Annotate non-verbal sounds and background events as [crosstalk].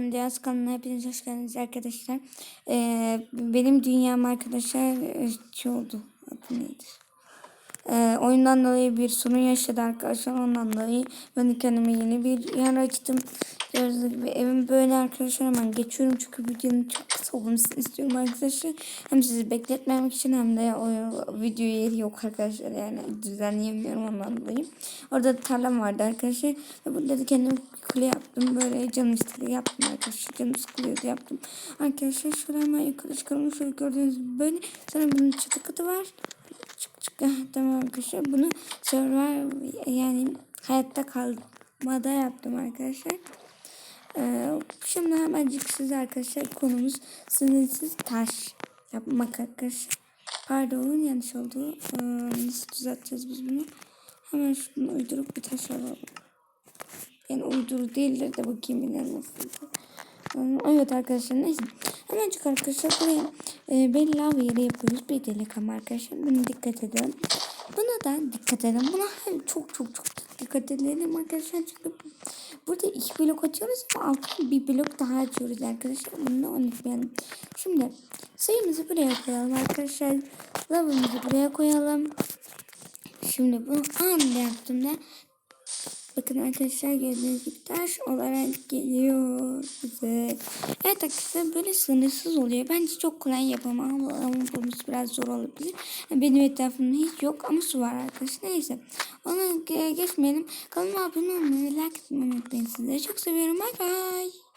Andreas kanalına hepiniz hoş geldiniz arkadaşlar. Ee, benim dünyam arkadaşlar şey oldu. Adı neydi? Ee, oyundan dolayı bir sorun yaşadı arkadaşlar. Ondan dolayı ben kendime yeni bir yer açtım. Gördüğünüz gibi evim böyle arkadaşlar hemen geçiyorum çünkü videonun çok kısa olmasını istiyorum arkadaşlar. Hem sizi bekletmemek için hem de o video yeri yok arkadaşlar yani düzenleyemiyorum ondan dolayı. Orada da tarlam vardı arkadaşlar ve burada da kendim kule yaptım böyle canım istedi yaptım arkadaşlar canım sıkılıyordu yaptım. Arkadaşlar şuraya hemen yukarı çıkalım şöyle gördüğünüz gibi böyle sonra bunun çatı katı var çık çık [laughs] tamam arkadaşlar bunu server yani hayatta kalmada yaptım arkadaşlar. Ee, şimdi hemencik size arkadaşlar konumuz sınırsız taş yapmak arkadaşlar. Pardon yanlış oldu. Ee, nasıl düzelteceğiz biz bunu? Hemen şunu uydurup bir taş alalım. Yani uyduru değildir de bakayım yine nasıl. Evet arkadaşlar neyse. Hemencik arkadaşlar buraya e, belli bir yere yapıyoruz. Bir delik ama arkadaşlar buna dikkat edelim. Buna da dikkat edelim. Buna çok çok çok dikkat edelim arkadaşlar. Çünkü burada iki blok açıyoruz ama altına bir blok daha açıyoruz arkadaşlar. Bunu da unutmayalım. Şimdi sayımızı buraya koyalım arkadaşlar. Lavımızı buraya koyalım. Şimdi bunu anında yaptığımda Bakın arkadaşlar gördüğünüz gibi taş olarak geliyor bize. Evet arkadaşlar böyle sınırsız oluyor. Bence çok kolay yapamam ama bulması biraz zor olabilir. Benim etrafımda hiç yok ama su var arkadaşlar. Neyse onu geçmeyelim. Kanalıma abone olmayı like etmeyi unutmayın. Sizleri çok seviyorum. Bay bay.